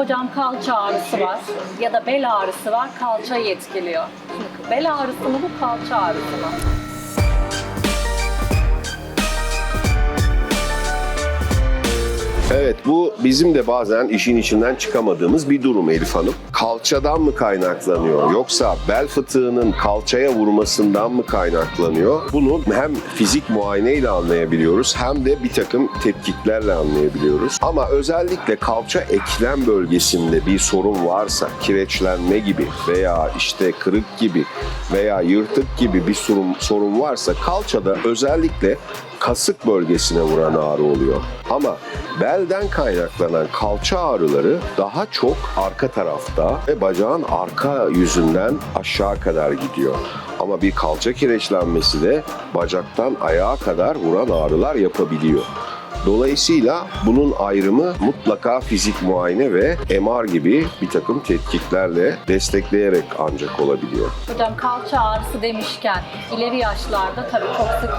Hocam kalça ağrısı var ya da bel ağrısı var, kalçayı etkiliyor. Şimdi bel ağrısı mı bu, kalça ağrısı mı? Evet bu bizim de bazen işin içinden çıkamadığımız bir durum Elif Hanım. Kalçadan mı kaynaklanıyor yoksa bel fıtığının kalçaya vurmasından mı kaynaklanıyor? Bunu hem fizik muayeneyle anlayabiliyoruz hem de bir takım tetkiklerle anlayabiliyoruz. Ama özellikle kalça eklem bölgesinde bir sorun varsa kireçlenme gibi veya işte kırık gibi veya yırtık gibi bir sorun, sorun varsa kalçada özellikle kasık bölgesine vuran ağrı oluyor. Ama belden kaynaklanan kalça ağrıları daha çok arka tarafta ve bacağın arka yüzünden aşağı kadar gidiyor. Ama bir kalça kireçlenmesi de bacaktan ayağa kadar vuran ağrılar yapabiliyor. Dolayısıyla bunun ayrımı mutlaka fizik muayene ve MR gibi bir takım tetkiklerle destekleyerek ancak olabiliyor. Hocam kalça ağrısı demişken ileri yaşlarda tabii çok sık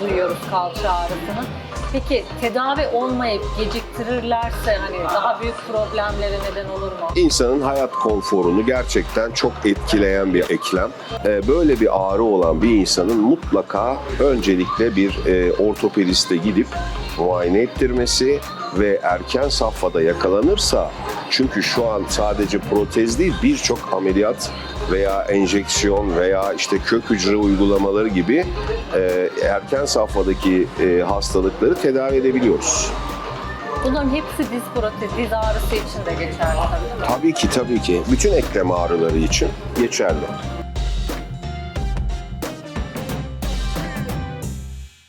duyuyoruz kalça ağrısını. Peki tedavi olmayıp geciktirirlerse hani daha büyük problemlere neden olur mu? İnsanın hayat konforunu gerçekten çok etkileyen bir eklem. Ee, Böyle bir ağrı olan bir insanın mutlaka öncelikle bir e, ortopediste gidip muayene ettirmesi ve erken safhada yakalanırsa çünkü şu an sadece protez değil birçok ameliyat veya enjeksiyon veya işte kök hücre uygulamaları gibi e, erken safhadaki e, hastalıkları tedavi edebiliyoruz. Bunların hepsi diz protez, diz ağrısı için de geçerli tabii değil mi? Tabii ki tabii ki bütün eklem ağrıları için geçerli.